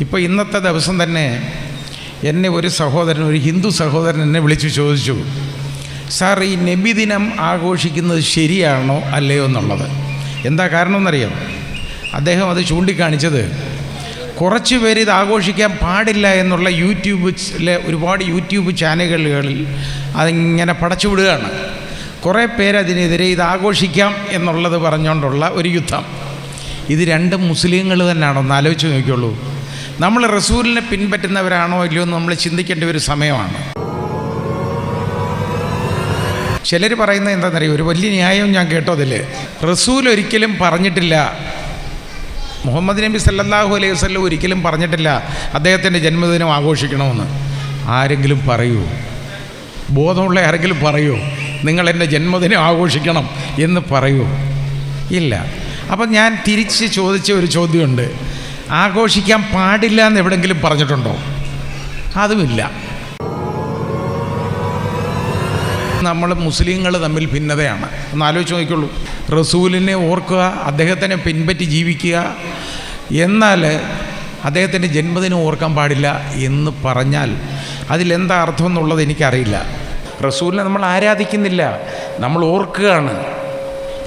ഇപ്പോൾ ഇന്നത്തെ ദിവസം തന്നെ എന്നെ ഒരു സഹോദരൻ ഒരു ഹിന്ദു സഹോദരൻ എന്നെ വിളിച്ചു ചോദിച്ചു സാർ ഈ നബിദിനം ആഘോഷിക്കുന്നത് ശരിയാണോ അല്ലയോ എന്നുള്ളത്? എന്താ കാരണം എന്നറിയാം അദ്ദേഹം അത് ചൂണ്ടിക്കാണിച്ചത് കുറച്ച് പേര് ഇത് ആഘോഷിക്കാൻ പാടില്ല എന്നുള്ള യൂട്യൂബിലെ ഒരുപാട് യൂട്യൂബ് ചാനലുകളിൽ അതിങ്ങനെ പടച്ചുവിടുകയാണ് കുറേ പേരതിനെതിരെ ഇത് ആഘോഷിക്കാം എന്നുള്ളത് പറഞ്ഞുകൊണ്ടുള്ള ഒരു യുദ്ധം. ഇത് രണ്ടും മുസ്ലിങ്ങൾ തന്നെയാണോ ഒന്ന് ആലോചിച്ച് നോക്കിയുള്ളൂ നമ്മൾ റസൂലിനെ പിൻപറ്റുന്നവരാണോ ഇല്ലയോ എന്ന് നമ്മൾ ചിന്തിക്കേണ്ട ഒരു സമയമാണ്. ചിലർ പറയുന്നത് എന്താണെന്നറിയോ? ഒരു വലിയ ന്യായം ഞാൻ കേട്ടോ അതിൽ റസൂൽ ഒരിക്കലും പറഞ്ഞിട്ടില്ല. മുഹമ്മദ് നബി സല്ലാഹു അലൈഹി വസല്ലം ഒരിക്കലും പറഞ്ഞിട്ടില്ല അദ്ദേഹത്തിന്റെ ജന്മദിനം ആഘോഷിക്കണമെന്ന്. ആരെങ്കിലും പറയൂ. ബോധമുള്ള ആരെങ്കിലും പറയൂ. നിങ്ങൾ എന്റെ ജന്മദിനം ആഘോഷിക്കണം എന്ന് പറയൂ. ഇല്ല. അപ്പം ഞാൻ തിരിച്ച് ചോദിച്ച ഒരു ചോദ്യമുണ്ട്. ആഘോഷിക്കാൻ പാടില്ല എന്ന് എവിടെങ്കിലും പറഞ്ഞിട്ടുണ്ടോ? അതുമില്ല. നമ്മൾ മുസ്ലിങ്ങൾ തമ്മിൽ ഭിന്നതയാണ്. ഒന്ന് ആലോചിച്ച് നോക്കിയുള്ളൂ റസൂലിനെ ഓർക്കുക അദ്ദേഹത്തിനെ പിൻപറ്റി ജീവിക്കുക. എന്നാൽ അദ്ദേഹത്തിന്റെ ജന്മദിനം ഓർക്കാൻ പാടില്ല എന്ന് പറഞ്ഞാൽ അതിലെന്താ അർത്ഥം എന്നുള്ളത് എനിക്കറിയില്ല. റസൂലിനെ നമ്മൾ ആരാധിക്കുന്നില്ല. നമ്മൾ ഓർക്കുകയാണ്.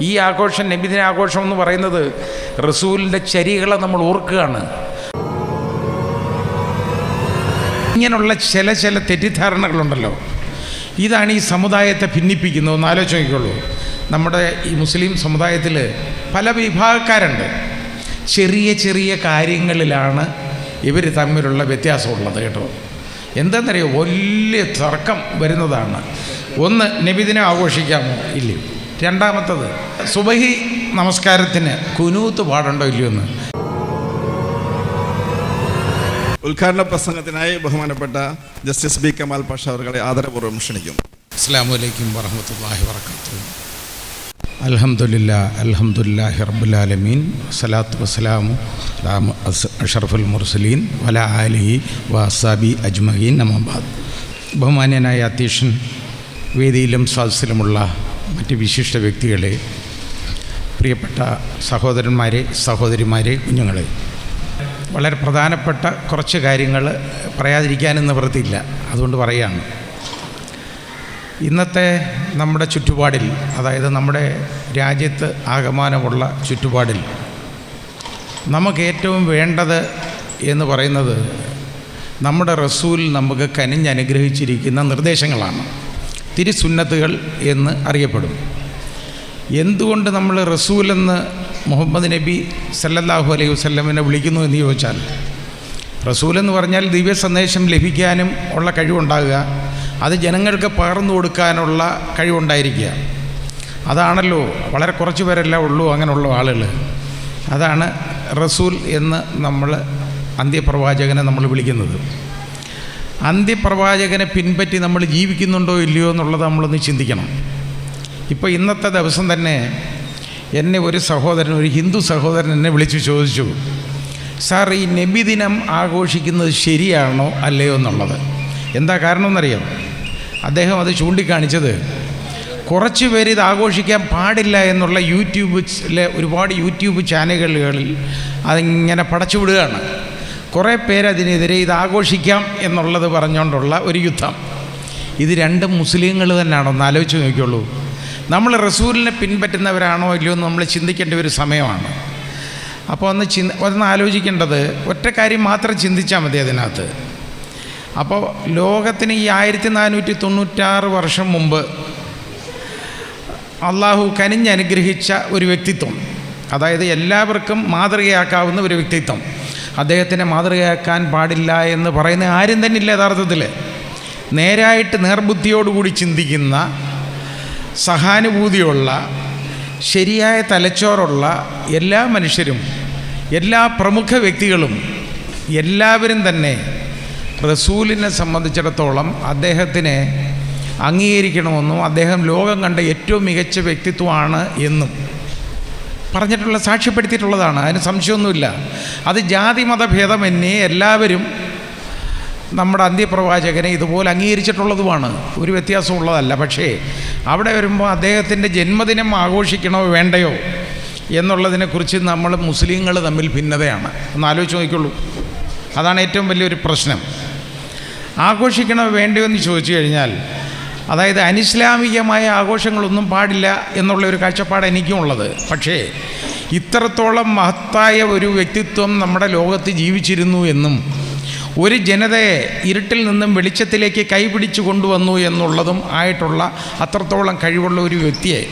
ഈ ആഘോഷം നബിദിന ആഘോഷം എന്ന് പറയുന്നത് റസൂലിന്റെ ചരികളെ നമ്മൾ ഓർക്കുകയാണ്. ഇങ്ങനെയുള്ള ചില ചില തെറ്റിദ്ധാരണകളുണ്ടല്ലോ. ഇതാണ് ഈ സമുദായത്തെ ഭിന്നിപ്പിക്കുന്നത്. ഒന്ന് ആലോചിച്ച് നമ്മുടെ ഈ മുസ്ലിം സമുദായത്തിൽ പല വിഭാഗക്കാരുണ്ട്. ചെറിയ ചെറിയ കാര്യങ്ങളിലാണ് ഇവർ തമ്മിലുള്ള വ്യത്യാസമുള്ളത് കേട്ടോ. എന്താണെന്നറിയോ? വലിയ തർക്കം വരുന്നതാണ്. ഒന്ന് നബിദിനെ ആഘോഷിക്കാമോ? ഇല്ലയോ. രണ്ടാമത്തത് സുബഹി നമസ്കാരത്തിന് കുനൂത്ത് പാടുണ്ടോ ഇല്ലയോ എന്ന്. ഉദ്ഘാടന പ്രസംഗത്തിനായി ബഹുമാനപ്പെട്ട ജസ്റ്റിസ് ബി കമാൽ പാഷ അവർകളെ ആദരപൂർവം ക്ഷണിക്കും. അസ്സാം വലൈക്കും വറഹമത്തല്ലാഹി വർക്കാത്തു അലഹമുല്ല അൽഹംദുലില്ലാഹി റബുലാലമീൻ സലാത്തു വസ്സലാമു അഷറഫുൽ മുർസലീൻ വല ആലിഹി വസാബി അജ്മഹീൻ നമാബാദ് ബഹുമാന്യനായ അധ്യക്ഷൻ വേദിയിലും സദസ്സിലുമുള്ള മറ്റ് വിശിഷ്ട വ്യക്തികളെ പ്രിയപ്പെട്ട സഹോദരന്മാരെ സഹോദരിമാരെ കുഞ്ഞുങ്ങളെ. വളരെ പ്രധാനപ്പെട്ട കുറച്ച് കാര്യങ്ങൾ പറയാതിരിക്കാനും നിവൃത്തിയില്ല. അതുകൊണ്ട് പറയുകയാണ് ഇന്നത്തെ നമ്മുടെ ചുറ്റുപാടിൽ അതായത് നമ്മുടെ രാജ്യത്ത് ആകമാനമുള്ള ചുറ്റുപാടിൽ നമുക്ക് ഏറ്റവും വേണ്ടത് എന്ന് പറയുന്നത് നമ്മുടെ റസൂൽ നമുക്ക് കനിഞ്ഞനുഗ്രഹിച്ചിരിക്കുന്ന നിർദ്ദേശങ്ങളാണ്. തിരുസുന്നത്തുകൾ എന്ന് അറിയപ്പെടും. എന്തുകൊണ്ട് നമ്മൾ റസൂൽ എന്ന് മുഹമ്മദ് നബി സല്ലല്ലാഹു അലൈഹി വസ്ലമിനെ വിളിക്കുന്നു എന്ന് ചോദിച്ചാൽ റസൂൽ എന്ന് പറഞ്ഞാൽ ദിവ്യ സന്ദേശം ലഭിക്കാനും ഉള്ള കഴിവുണ്ടാകുക അത് ജനങ്ങൾക്ക് പകർന്നു കൊടുക്കാനുള്ള കഴിവുണ്ടായിരിക്കുക. അതാണല്ലോ വളരെ കുറച്ച് പേരല്ല ഉള്ളൂ അങ്ങനെയുള്ള ആളുകൾ. അതാണ് റസൂൽ എന്ന് നമ്മൾ അന്ത്യപ്രവാചകനെ നമ്മൾ വിളിക്കുന്നത്. അന്ത്യപ്രവാചകനെ പിൻപറ്റി നമ്മൾ ജീവിക്കുന്നുണ്ടോ ഇല്ലയോ എന്നുള്ളത് നമ്മളൊന്ന് ചിന്തിക്കണം. ഇപ്പോൾ ഇന്നത്തെ ദിവസം തന്നെ എന്നെ ഒരു സഹോദരൻ ഒരു ഹിന്ദു സഹോദരൻ എന്നെ വിളിച്ചു ചോദിച്ചു സാർ ഈ നബിദിനം ആഘോഷിക്കുന്നത് ശരിയാണോ അല്ലയോ എന്നുള്ളത്? എന്താ കാരണം എന്നറിയാം അദ്ദേഹം അത് ചൂണ്ടിക്കാണിച്ചത് കുറച്ച് പേര് ഇത് ആഘോഷിക്കാൻ പാടില്ല എന്നുള്ള യൂട്യൂബിലെ ഒരുപാട് യൂട്യൂബ് ചാനലുകളിൽ അതിങ്ങനെ പടച്ചുവിടുകയാണ് കുറേ പേരതിനെതിരെ ഇത് ആഘോഷിക്കാം എന്നുള്ളത് പറഞ്ഞുകൊണ്ടുള്ള ഒരു യുദ്ധം. ഇത് രണ്ട് മുസ്ലിങ്ങൾ തന്നെയാണോ ഒന്ന് ആലോചിച്ച് നോക്കിയുള്ളൂ നമ്മൾ റസൂലിനെ പിൻപറ്റുന്നവരാണോ ഇല്ലയോ എന്ന് നമ്മൾ ചിന്തിക്കേണ്ട ഒരു സമയമാണ്. അപ്പോൾ ഒന്ന് ചിന്ത ഒന്ന് ആലോചിക്കേണ്ടത് ഒറ്റ കാര്യം മാത്രം ചിന്തിച്ചാൽ മതി അതിനകത്ത്. അപ്പോൾ ലോകത്തിന് ഈ ആയിരത്തി നാനൂറ്റി തൊണ്ണൂറ്റാറ് വർഷം മുമ്പ് അള്ളാഹു കനിഞ്ഞനുഗ്രഹിച്ച ഒരു വ്യക്തിത്വം അതായത് എല്ലാവർക്കും മാതൃകയാക്കാവുന്ന ഒരു വ്യക്തിത്വം അദ്ദേഹത്തിനെ മാതൃകയാക്കാൻ പാടില്ല എന്ന് പറയുന്ന ആരും തന്നെ ഇല്ല യഥാർത്ഥത്തിൽ. നേരായിട്ട് നേർബുദ്ധിയോടുകൂടി ചിന്തിക്കുന്ന സഹാനുഭൂതിയുള്ള ശരിയായ തലച്ചോറുള്ള എല്ലാ മനുഷ്യരും എല്ലാ പ്രമുഖ വ്യക്തികളും എല്ലാവരും തന്നെ റസൂലിനെ സംബന്ധിച്ചിടത്തോളം അദ്ദേഹത്തിനെ അംഗീകരിക്കണമെന്നും അദ്ദേഹം ലോകം കണ്ട ഏറ്റവും മികച്ച വ്യക്തിത്വമാണ് എന്നും. പറഞ്ഞിട്ടുള്ള സാക്ഷ്യപ്പെടുത്തിയിട്ടുള്ളതാണ്. അതിന് സംശയമൊന്നുമില്ല. അത് ജാതി മതഭേദമന്യേ എല്ലാവരും നമ്മുടെ അന്ത്യപ്രവാചകനെ ഇതുപോലെ അംഗീകരിച്ചിട്ടുള്ളതുമാണ്. ഒരു വ്യത്യാസമുള്ളതല്ല. പക്ഷേ അവിടെ വരുമ്പോൾ അദ്ദേഹത്തിന്റെ ജന്മദിനം ആഘോഷിക്കണോ വേണ്ടയോ എന്നുള്ളതിനെക്കുറിച്ച് നമ്മൾ മുസ്ലിങ്ങൾ തമ്മിൽ ഭിന്നതയാണ്. ഒന്ന് ആലോചിച്ച് നോക്കിയുള്ളൂ അതാണ് ഏറ്റവും വലിയൊരു പ്രശ്നം. ആഘോഷിക്കണോ വേണ്ടയോ എന്ന് ചോദിച്ചു കഴിഞ്ഞാൽ അതായത് അനിസ്ലാമികമായ ആഘോഷങ്ങളൊന്നും പാടില്ല എന്നുള്ള ഒരു കാഴ്ചപ്പാട് എനിക്കും ഉള്ളത്. പക്ഷേ ഇത്രത്തോളം മഹത്തായ ഒരു വ്യക്തിത്വം നമ്മുടെ ലോകത്ത് ജീവിച്ചിരുന്നു എന്നും ഒരു ജനതയെ ഇരുട്ടിൽ നിന്നും വെളിച്ചത്തിലേക്ക് കൈപിടിച്ചു കൊണ്ടുവന്നു എന്നുള്ളതും ആയിട്ടുള്ള അത്രത്തോളം കഴിവുള്ള ഒരു വ്യക്തിയെ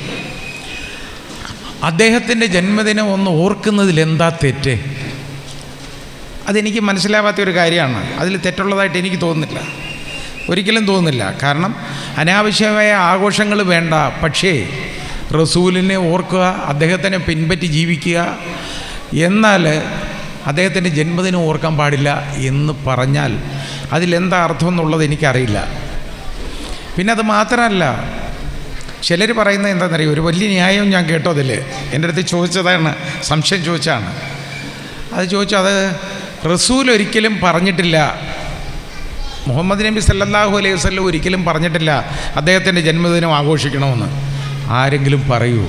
അദ്ദേഹത്തിന്റെ ജന്മദിനം ഒന്ന് ഓർക്കുന്നതിൽ എന്താ തെറ്റ്? അതെനിക്ക് മനസ്സിലാവാത്ത ഒരു കാര്യമാണ്. അതിൽ തെറ്റുള്ളതായിട്ട് എനിക്ക് തോന്നുന്നില്ല. ഒരിക്കലും തോന്നുന്നില്ല. കാരണം അനാവശ്യമായ ആഘോഷങ്ങൾ വേണ്ട. പക്ഷേ റസൂലിനെ ഓർക്കുക അദ്ദേഹത്തിനെ പിൻപറ്റി ജീവിക്കുക എന്നാൽ അദ്ദേഹത്തിന്റെ ജന്മദിനം ഓർക്കാൻ പാടില്ല എന്ന് പറഞ്ഞാൽ അതിലെന്താ അർത്ഥം എന്നുള്ളത് എനിക്കറിയില്ല. പിന്നെ അത് മാത്രമല്ല ചിലർ പറയുന്നത് എന്താണെന്നറിയോ? ഒരു വലിയ ന്യായം ഞാൻ കേട്ടോ അതിൽ എന്റെ അടുത്ത് ചോദിച്ചതാണ് സംശയം ചോദിച്ചാണ്. അത് ചോദിച്ചു അത് റസൂൽ ഒരിക്കലും പറഞ്ഞിട്ടില്ല. മുഹമ്മദ് നബി സല്ലാഹു അലൈഹി വസല്ലം ഒരിക്കലും പറഞ്ഞിട്ടില്ല അദ്ദേഹത്തിന്റെ ജന്മദിനം ആഘോഷിക്കണമെന്ന്. ആരെങ്കിലും പറയൂ.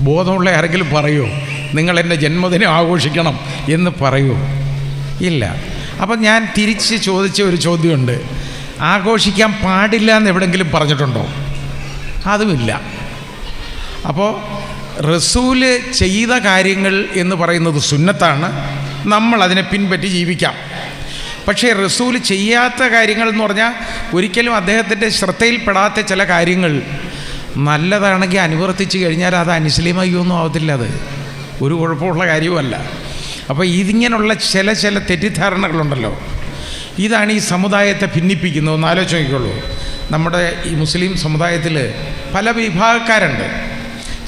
ബോധമുള്ള ആരെങ്കിലും പറയൂ. നിങ്ങൾ എന്റെ ജന്മദിനം ആഘോഷിക്കണം എന്ന് പറയൂ. ഇല്ല. അപ്പം ഞാൻ തിരിച്ച് ചോദിച്ച ഒരു ചോദ്യമുണ്ട്. ആഘോഷിക്കാൻ പാടില്ല എന്ന് എവിടെങ്കിലും പറഞ്ഞിട്ടുണ്ടോ? അതുമില്ല. അപ്പോൾ റസൂൽ ചെയ്ത കാര്യങ്ങൾ എന്ന് പറയുന്നത് സുന്നത്താണ്. നമ്മൾ അതിനെ പിൻപറ്റി ജീവിക്കാം. പക്ഷേ റസൂൽ ചെയ്യാത്ത കാര്യങ്ങൾ എന്ന് പറഞ്ഞാൽ ഒരിക്കലും അദ്ദേഹത്തിന്റെ ശ്രദ്ധയിൽപ്പെടാത്ത ചില കാര്യങ്ങൾ നല്ലതാണെങ്കിൽ അനുവർത്തിച്ച് കഴിഞ്ഞാൽ അത് അനുസ്ലിമയൊന്നും ആവത്തില്ല അത്. ഒരു കുഴപ്പമുള്ള കാര്യവുമല്ല. അപ്പോൾ ഇതിങ്ങനെയുള്ള ചില ചില തെറ്റിദ്ധാരണകളുണ്ടല്ലോ. ഇതാണ് ഈ സമുദായത്തെ ഭിന്നിപ്പിക്കുന്നത്. ഒന്ന് ആലോചിച്ച് നോക്കിക്കോളൂ നമ്മുടെ ഈ മുസ്ലിം സമുദായത്തിൽ പല വിഭാഗക്കാരുണ്ട്.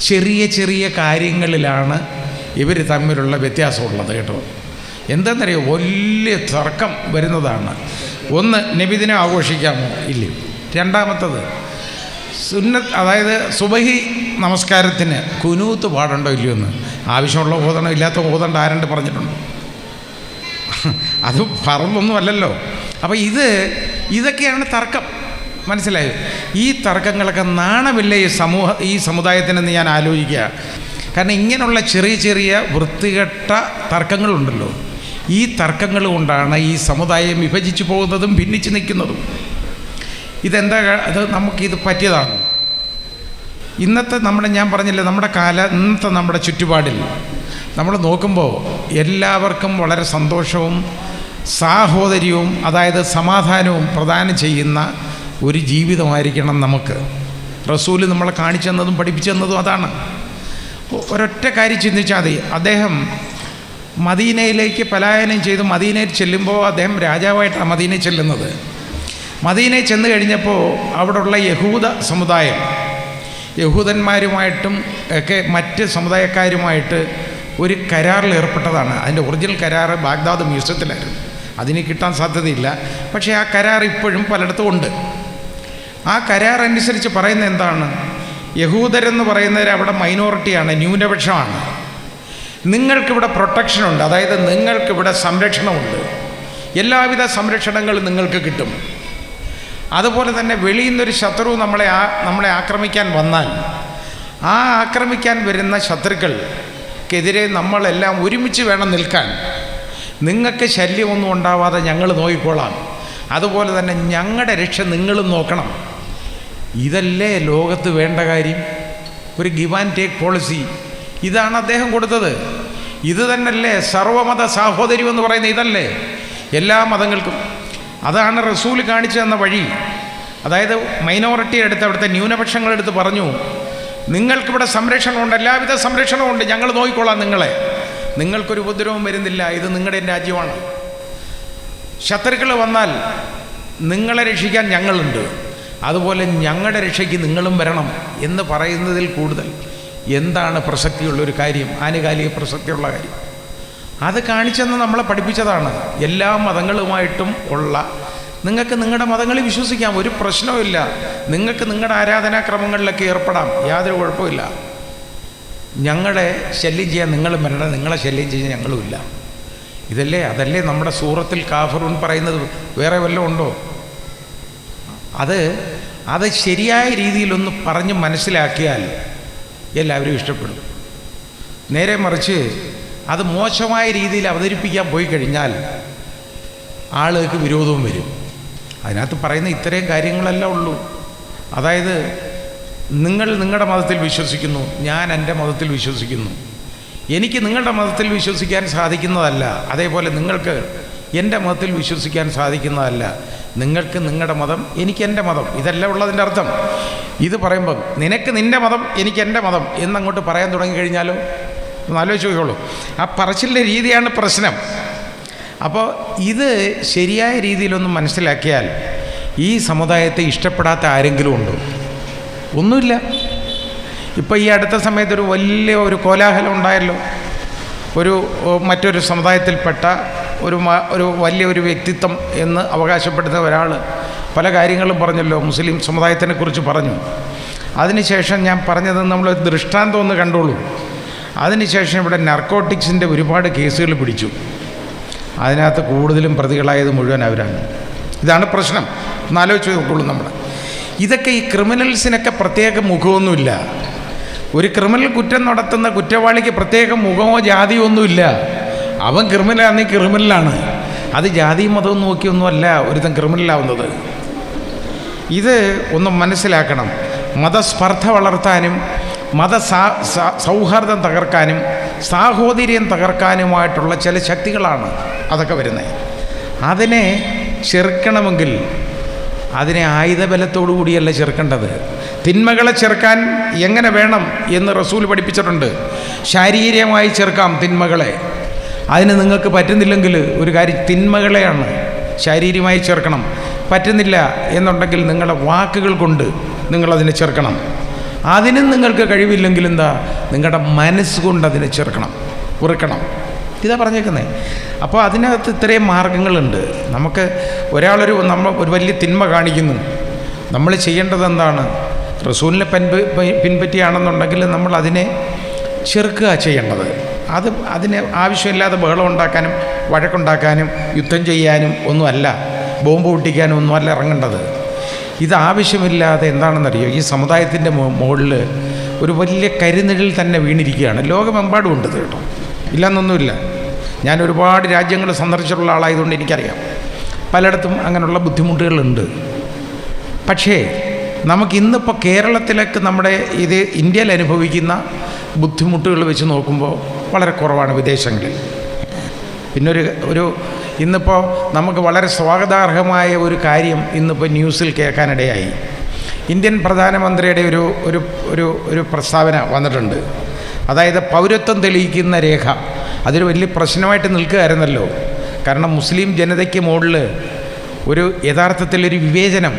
ചെറിയ ചെറിയ കാര്യങ്ങളിലാണ് ഇവർ തമ്മിലുള്ള വ്യത്യാസമുള്ളത് കേട്ടോ. എന്താണെന്നറിയോ? വലിയ തർക്കം വരുന്നതാണ്. ഒന്ന് നബിദിനം ആഘോഷിക്കാമോ? ഇല്ലയോ രണ്ടാമത്തത് സുന്നത്ത് അതായത് സുബഹി നമസ്കാരത്തിന് കുനൂത്ത് പാടണ്ടോ ഇല്ലയോ എന്ന്? ആവശ്യമുള്ള ഓതണം ഇല്ലാത്ത ഓതണ്ട ആരണ്ട് പറഞ്ഞിട്ടുണ്ട്? അത് പറമ്പൊന്നും അല്ലല്ലോ. അപ്പോൾ ഇത് ഇതൊക്കെയാണ് തർക്കം. മനസ്സിലായോ? ഈ തർക്കങ്ങളൊക്കെ നാണമില്ല ഈ സമൂഹ ഈ സമുദായത്തിനെന്ന് ഞാൻ ആലോചിക്കുക. കാരണം ഇങ്ങനെയുള്ള ചെറിയ ചെറിയ വൃത്തികെട്ട തർക്കങ്ങളുണ്ടല്ലോ. ഈ തർക്കങ്ങൾ കൊണ്ടാണ് ഈ സമുദായം വിഭജിച്ചു പോകുന്നതും ഭിന്നിച്ച് നിൽക്കുന്നതും. ഇതെന്താ അത് നമുക്കിത് പറ്റിയതാണ്. ഇന്നത്തെ നമ്മുടെ ഞാൻ പറഞ്ഞില്ലേ നമ്മുടെ കാല ഇന്നത്തെ നമ്മുടെ ചുറ്റുപാടിൽ നമ്മൾ നോക്കുമ്പോൾ എല്ലാവർക്കും വളരെ സന്തോഷവും സാഹോദര്യവും അതായത് സമാധാനവും പ്രദാനം ചെയ്യുന്ന ഒരു ജീവിതമായിരിക്കണം നമുക്ക്. റസൂൽ നമ്മളെ കാണിച്ചു തന്നതും പഠിപ്പിച്ചു തന്നതും അതാണ്. ഒരൊറ്റ കാര്യം ചിന്തിച്ചാൽ മതി. അദ്ദേഹം മദീനയിലേക്ക് പലായനം ചെയ്ത് മദീനയിൽ ചെല്ലുമ്പോൾ അദ്ദേഹം രാജാവായിട്ടാണ് മദീനയിൽ ചെല്ലുന്നത്. മദീനയിൽ ചെന്ന് കഴിഞ്ഞപ്പോൾ അവിടെയുള്ള യഹൂദ സമുദായം യഹൂദന്മാരുമായിട്ടും ഒക്കെ മറ്റ് സമുദായക്കാരുമായിട്ട് ഒരു കരാറിൽ ഏർപ്പെട്ടതാണ്. അതിന്റെ ഒറിജിനൽ കരാർ ബാഗ്ദാദ് മ്യൂസിയത്തിലായിരുന്നു. അതിന് കിട്ടാൻ സാധ്യതയില്ല. പക്ഷേ ആ കരാർ ഇപ്പോഴും പലയിടത്തും ഉണ്ട്. ആ കരാർ അനുസരിച്ച് പറയുന്നത് എന്താണ്? യഹൂദരെന്ന് പറയുന്നവർ അവിടെ മൈനോറിറ്റിയാണ് ന്യൂനപക്ഷമാണ്. നിങ്ങൾക്കിവിടെ പ്രൊട്ടക്ഷനുണ്ട് അതായത് നിങ്ങൾക്കിവിടെ സംരക്ഷണമുണ്ട്. എല്ലാവിധ സംരക്ഷണങ്ങളും നിങ്ങൾക്ക് കിട്ടും. അതുപോലെ തന്നെ വെളിയിൽ നിന്നൊരു ശത്രു നമ്മളെ ആ നമ്മളെ ആക്രമിക്കാൻ വന്നാൽ ആ ആക്രമിക്കാൻ വരുന്ന ശത്രുക്കൾക്കെതിരെ നമ്മളെല്ലാം ഒരുമിച്ച് വേണം നിൽക്കാൻ. നിങ്ങൾക്ക് ശല്യമൊന്നും ഉണ്ടാവാതെ ഞങ്ങൾ നോക്കിക്കോളാം. അതുപോലെ തന്നെ ഞങ്ങളുടെ രക്ഷ നിങ്ങളും നോക്കണം. ഇതല്ലേ ലോകത്ത് വേണ്ട കാര്യം? ഒരു ഗിവ് ആൻഡ് ടേക്ക് പോളിസി ഇതാണ് അദ്ദേഹം കൊടുത്തത്. ഇത് തന്നെയല്ലേ സർവമത സാഹോദര്യം എന്ന് പറയുന്ന ഇതല്ലേ? എല്ലാ മതങ്ങൾക്കും. അതാണ് റസൂൽ കാണിച്ചു തന്ന വഴി. അതായത് മൈനോറിറ്റി എടുത്ത് അവിടുത്തെ ന്യൂനപക്ഷങ്ങളെടുത്ത് പറഞ്ഞു നിങ്ങൾക്കിവിടെ സംരക്ഷണമുണ്ട് എല്ലാവിധ സംരക്ഷണമുണ്ട്. ഞങ്ങൾ നോക്കിക്കോളാം നിങ്ങളെ. നിങ്ങൾക്കൊരു ഉപദ്രവം വരുന്നില്ല. ഇത് നിങ്ങളുടെ രാജ്യമാണ്. ശത്രുക്കൾ വന്നാൽ നിങ്ങളെ രക്ഷിക്കാൻ ഞങ്ങളുണ്ട്. അതുപോലെ ഞങ്ങളുടെ രക്ഷയ്ക്ക് നിങ്ങളും വരണം എന്ന് പറയുന്നതിൽ കൂടുതൽ. എന്താണ് പ്രസക്തിയുള്ള ഒരു കാര്യം? ആനുകാലിക പ്രസക്തിയുള്ള കാര്യം. അത് കാണിച്ചെന്ന് നമ്മളെ പഠിപ്പിച്ചതാണ്. എല്ലാ മതങ്ങളുമായിട്ടും ഉള്ള നിങ്ങൾക്ക് നിങ്ങളുടെ മതങ്ങളിൽ വിശ്വസിക്കാം. ഒരു പ്രശ്നവുമില്ല നിങ്ങൾക്ക് നിങ്ങളുടെ ആരാധനാക്രമങ്ങളിലൊക്കെ ഏർപ്പെടാം. യാതൊരു കുഴപ്പമില്ല ഞങ്ങളെ ശല്യം ചെയ്യാൻ നിങ്ങൾ വരണം നിങ്ങളെ ശല്യം ചെയ്യാൻ ഞങ്ങളുമില്ല ഇതല്ലേ? അതല്ലേ നമ്മുടെ സൂറത്തിൽ കാഫറൂൻ പറയുന്നത്? വേറെ വല്ലതും ഉണ്ടോ? അത് അത് ശരിയായ രീതിയിലൊന്ന് പറഞ്ഞ് മനസ്സിലാക്കിയാൽ എല്ലാവരും ഇഷ്ടപ്പെടും. നേരെ മറിച്ച് അത് മോശമായ രീതിയിൽ അവതരിപ്പിക്കാൻ പോയി കഴിഞ്ഞാൽ ആളുകൾക്ക് വിരോധവും വരും. അതിനകത്ത് പറയുന്ന ഇത്രയും കാര്യങ്ങളല്ല ഉള്ളൂ. അതായത് നിങ്ങൾ നിങ്ങളുടെ മതത്തിൽ വിശ്വസിക്കുന്നു ഞാൻ എന്റെ മതത്തിൽ വിശ്വസിക്കുന്നു. എനിക്ക് നിങ്ങളുടെ മതത്തിൽ വിശ്വസിക്കാൻ സാധിക്കുന്നതല്ല. അതേപോലെ നിങ്ങൾക്ക് എന്റെ മതത്തിൽ വിശ്വസിക്കാൻ സാധിക്കുന്നതല്ല. നിങ്ങൾക്ക് നിങ്ങളുടെ മതം എനിക്ക് എന്റെ മതം. ഇതല്ല ഉള്ളതിന്റെ അർത്ഥം. ഇത് പറയുമ്പം നിനക്ക് നിന്റെ മതം എനിക്ക് എന്റെ മതം എന്നങ്ങോട്ട് പറയാൻ തുടങ്ങിക്കഴിഞ്ഞാലോ ഒന്ന് ആലോചിച്ച് നോക്കിക്കോളൂ. ആ പറച്ചിലിന്റെ രീതിയാണ് പ്രശ്നം. അപ്പോൾ ഇത് ശരിയായ രീതിയിലൊന്ന് മനസ്സിലാക്കിയാൽ ഈ സമുദായത്തെ ഇഷ്ടപ്പെടാത്ത ആരെങ്കിലും ഉണ്ടോ? ഒന്നുമില്ല. ഇപ്പോൾ ഈ അടുത്ത സമയത്തൊരു വലിയ ഒരു കോലാഹലം ഉണ്ടായല്ലോ. ഒരു മറ്റൊരു സമുദായത്തിൽപ്പെട്ട ഒരു ഒരു വലിയ ഒരു വ്യക്തിത്വം എന്ന് അവകാശപ്പെടുന്ന ഒരാൾ പല കാര്യങ്ങളും പറഞ്ഞല്ലോ മുസ്ലിം സമുദായത്തിനെ കുറിച്ച് പറഞ്ഞു. അതിനുശേഷം ഞാൻ പറഞ്ഞത് നമ്മൾ ദൃഷ്ടാന്തം ഒന്ന് കണ്ടോളൂ. അതിനുശേഷം ഇവിടെ നർക്കോട്ടിക്സിന്റെ ഒരുപാട് കേസുകൾ പിടിച്ചു. അതിനകത്ത് കൂടുതലും പ്രതികളായത് മുഴുവൻ അവരാണ്. ഇതാണ് പ്രശ്നം. എന്നാലോചിച്ച് നോക്കുള്ളൂ നമ്മൾ. ഇതൊക്കെ ഈ ക്രിമിനൽസിനൊക്കെ പ്രത്യേക മുഖമൊന്നുമില്ല. ഒരു ക്രിമിനൽ കുറ്റം നടത്തുന്ന കുറ്റവാളിക്ക് പ്രത്യേക മുഖമോ ജാതിയോ ഒന്നുമില്ല. അവൻ ക്രിമിനലാണെങ്കിൽ ക്രിമിനലാണ്. അത് ജാതിയും മതവും നോക്കിയൊന്നുമല്ല ഒരുത്തൻ ക്രിമിനലാവുന്നത്. ഇത് ഒന്ന് മനസ്സിലാക്കണം. മതസ്പർദ്ധ വളർത്താനും മത സൗഹാർദ്ദം തകർക്കാനും സാഹോദര്യം തകർക്കാനുമായിട്ടുള്ള ചില ശക്തികളാണ് അതൊക്കെ വരുന്നത്. അതിനെ ചെറുക്കണമെങ്കിൽ അതിനെ ആയുധബലത്തോടു കൂടിയല്ല ചെറുക്കേണ്ടത്. തിന്മകളെ ചെറുക്കാൻ എങ്ങനെ വേണം എന്ന് റസൂൽ പഠിപ്പിച്ചിട്ടുണ്ട്. ശാരീരികമായി ചെറുക്കാം തിന്മകളെ. അതിന് നിങ്ങൾക്ക് പറ്റുന്നില്ലെങ്കിൽ ഒരു കാര്യം തിന്മകളെയാണ് ശാരീരികമായി ചേർക്കണം പറ്റുന്നില്ല എന്നുണ്ടെങ്കിൽ നിങ്ങളുടെ വാക്കുകൾ കൊണ്ട് നിങ്ങളതിനെ ചേർക്കണം അതിനും നിങ്ങൾക്ക് കഴിവില്ലെങ്കിൽ എന്താ? നിങ്ങളുടെ മനസ്സുകൊണ്ട് അതിനെ ചേർക്കണം ഉറക്കണം. ഇതാ പറഞ്ഞേക്കുന്നത് അപ്പോൾ അതിനകത്ത് ഇത്രയും മാർഗങ്ങളുണ്ട്. നമുക്ക് ഒരാളൊരു നമ്മൾ ഒരു വലിയ തിന്മ കാണിക്കുന്നു. നമ്മൾ ചെയ്യേണ്ടത് എന്താണ്? റസൂലിനെ പിൻപ പിൻപറ്റിയാണെന്നുണ്ടെങ്കിൽ നമ്മൾ അതിനെ ചെറുക്കുക ചെയ്യേണ്ടത്. അത് അതിന് ആവശ്യമില്ലാതെ ബഹളം ഉണ്ടാക്കാനും വഴക്കുണ്ടാക്കാനും യുദ്ധം ചെയ്യാനും ഒന്നുമല്ല ബോംബ് പൊട്ടിക്കാനും ഒന്നുമല്ല ഇറങ്ങേണ്ടത്. ഇത് ആവശ്യമില്ലാതെ എന്താണെന്നറിയോ? ഈ സമുദായത്തിന്റെ മുകളിൽ ഒരു വലിയ കരിനിഴൽ തന്നെ വീണിരിക്കുകയാണ്. ലോകമെമ്പാടും ഉണ്ട് കേട്ടോ. ഇല്ലെന്നൊന്നുമില്ല. ഞാൻ ഒരുപാട് രാജ്യങ്ങൾ സന്ദർശിച്ചിട്ടുള്ള ആളായതുകൊണ്ട് എനിക്കറിയാം. പലയിടത്തും അങ്ങനെയുള്ള ബുദ്ധിമുട്ടുകളുണ്ട്. പക്ഷേ നമുക്ക് ഇന്നിപ്പോൾ കേരളത്തിലേക്ക് നമ്മുടെ ഇത് ഇന്ത്യയിൽ അനുഭവിക്കുന്ന ബുദ്ധിമുട്ടുകൾ വെച്ച് നോക്കുമ്പോൾ വളരെ കുറവാണ് വിദേശങ്ങളിൽ. പിന്നൊരു ഒരു ഇന്നിപ്പോൾ നമുക്ക് വളരെ സ്വാഗതാർഹമായ ഒരു കാര്യം ഇന്നിപ്പോൾ ന്യൂസിൽ കേൾക്കാനിടയായി. ഇന്ത്യൻ പ്രധാനമന്ത്രിയുടെ ഒരു ഒരു ഒരു ഒരു പ്രസ്താവന വന്നിട്ടുണ്ട്. അതായത് പൗരത്വം തെളിയിക്കുന്ന രേഖ. അതൊരു വലിയ പ്രശ്നമായിട്ട് നിൽക്കുകയായിരുന്നല്ലോ. കാരണം മുസ്ലിം ജനതയ്ക്ക് മുകളിൽ ഒരു യഥാർത്ഥത്തിലൊരു വിവേചനം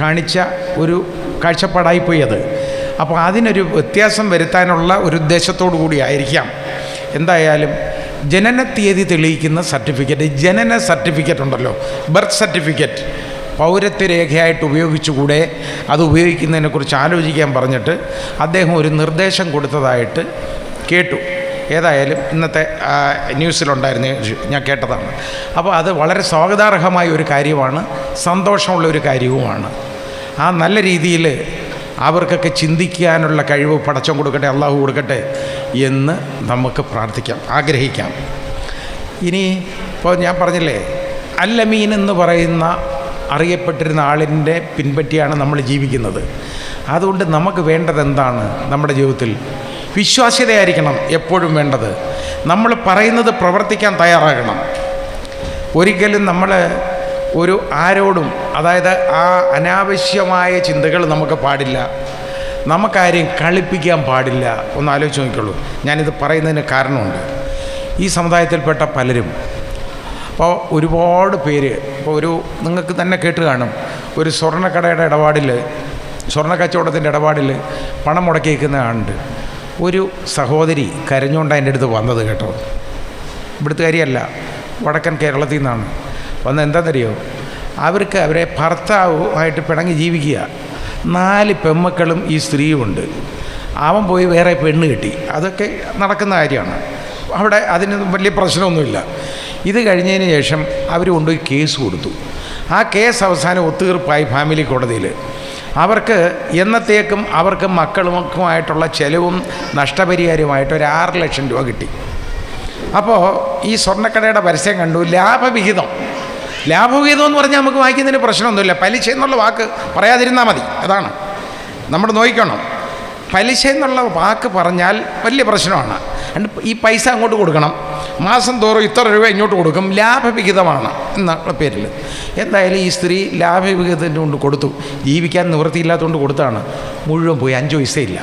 കാണിച്ച ഒരു കാഴ്ചപ്പാടായിപ്പോയി അത്. അപ്പോൾ അതിനൊരു വ്യത്യാസം വരുത്താനുള്ള ഒരു ഉദ്ദേശത്തോടു കൂടി ആയിരിക്കാം. എന്തായാലും ജനന തീയതി തെളിയിക്കുന്ന സർട്ടിഫിക്കറ്റ് ജനന സർട്ടിഫിക്കറ്റ് ഉണ്ടല്ലോ ബർത്ത് സർട്ടിഫിക്കറ്റ് പൗരത്വ രേഖയായിട്ട് ഉപയോഗിച്ചുകൂടെ അത് ഉപയോഗിക്കുന്നതിനെക്കുറിച്ച് ആലോചിക്കാൻ പറഞ്ഞിട്ട് അദ്ദേഹം ഒരു നിർദ്ദേശം കൊടുത്തതായിട്ട് കേട്ടു. ഏതായാലും ഇന്നത്തെ ന്യൂസിലുണ്ടായിരുന്ന ഞാൻ കേട്ടതാണ്. അപ്പോൾ അത് വളരെ സ്വാഗതാർഹമായ ഒരു കാര്യമാണ് സന്തോഷമുള്ള ഒരു കാര്യവുമാണ്. ആ നല്ല രീതിയിൽ അവർക്കൊക്കെ ചിന്തിക്കാനുള്ള കഴിവ് പടച്ചം കൊടുക്കട്ടെ അള്ളാഹു കൊടുക്കട്ടെ എന്ന് നമുക്ക് പ്രാർത്ഥിക്കാം ആഗ്രഹിക്കാം. ഇനി ഇപ്പോൾ ഞാൻ പറഞ്ഞില്ലേ അല്ലമീൻ എന്ന് പറയുന്ന അറിയപ്പെട്ടിരുന്ന ആളിന്റെ പിൻപറ്റിയാണ് നമ്മൾ ജീവിക്കുന്നത്. അതുകൊണ്ട് നമുക്ക് വേണ്ടത് എന്താണ് നമ്മുടെ ജീവിതത്തിൽ? വിശ്വാസ്യതയായിരിക്കണം എപ്പോഴും വേണ്ടത്. നമ്മൾ പറയുന്നത് പ്രവർത്തിക്കാൻ തയ്യാറാകണം. ഒരിക്കലും നമ്മൾ ഒരു ആരോടും അതായത് ആ അനാവശ്യമായ ചിന്തകൾ നമുക്ക് പാടില്ല. നമുക്കാരെയും കളിപ്പിക്കാൻ പാടില്ല. ഒന്ന് ആലോചിച്ച് നോക്കിക്കോളൂ. ഞാനിത് പറയുന്നതിന് കാരണമുണ്ട്. ഈ സമുദായത്തിൽപ്പെട്ട പലരും അപ്പോൾ ഒരുപാട് പേര് ഇപ്പോൾ ഒരു നിങ്ങൾക്ക് തന്നെ കേട്ട് കാണും. ഒരു സ്വർണക്കടയുടെ ഇടപാടിൽ സ്വർണ കച്ചവടത്തിന്റെ ഇടപാടിൽ പണം മുടക്കിയിരിക്കുന്ന ആളുണ്ട്. ഒരു സഹോദരി കരഞ്ഞുകൊണ്ടാണ് എന്റെ അടുത്ത് വന്നത് കേട്ടോ. ഇവിടുത്തെ കാര്യമല്ല. വടക്കൻ കേരളത്തിൽ നിന്നാണ്. വന്ന് എന്താണെന്നറിയോ അവർക്ക് അവരെ ഭർത്താവുമായിട്ട് പിണങ്ങി ജീവിക്കുക. നാല് പെമ്മക്കളും ഈ സ്ത്രീയുമുണ്ട്. അവൻ പോയി വേറെ പെണ്ണ് കിട്ടി. അതൊക്കെ നടക്കുന്ന കാര്യമാണ്. അവിടെ അതിന് വലിയ പ്രശ്നമൊന്നുമില്ല. ഇത് കഴിഞ്ഞതിന് ശേഷം അവർ കൊണ്ടുപോയി കേസ് കൊടുത്തു. ആ കേസ് അവസാനം ഒത്തുതീർപ്പായി ഫാമിലി കോടതിയിൽ അവർക്ക് എന്നത്തേക്കും അവർക്ക് മക്കളുമൊക്കെമായിട്ടുള്ള ചെലവും നഷ്ടപരിഹാരമായിട്ട് ഒരു ആറ് ലക്ഷം രൂപ കിട്ടി. അപ്പോൾ ഈ സ്വർണക്കടയുടെ പരസ്യം കണ്ടു. ലാഭവിഹിതം. ലാഭവിഹിതം എന്ന് പറഞ്ഞാൽ നമുക്ക് വായിക്കുന്നതിന് പ്രശ്നമൊന്നുമില്ല. പലിശ എന്നുള്ള വാക്ക് പറയാതിരുന്നാൽ മതി. അതാണ്. നമ്മൾ നോക്കണം. പലിശ എന്നുള്ള വാക്ക് പറഞ്ഞാൽ വലിയ പ്രശ്നമാണ്. ഈ പൈസ അങ്ങോട്ട് കൊടുക്കണം. മാസം തോറും ഇത്ര രൂപ ഇങ്ങോട്ട് കൊടുക്കും. ലാഭവിഹിതമാണ് എന്നുള്ള പേരിൽ. എന്തായാലും ഈ സ്ത്രീ ലാഭവിഹിതത്തിന്റെ കൊണ്ട് കൊടുത്തു. ജീവിക്കാൻ നിവൃത്തിയില്ലാത്തതുകൊണ്ട് കൊടുത്താണ്. മുഴുവൻ പോയി. അഞ്ച് പൈസയില്ല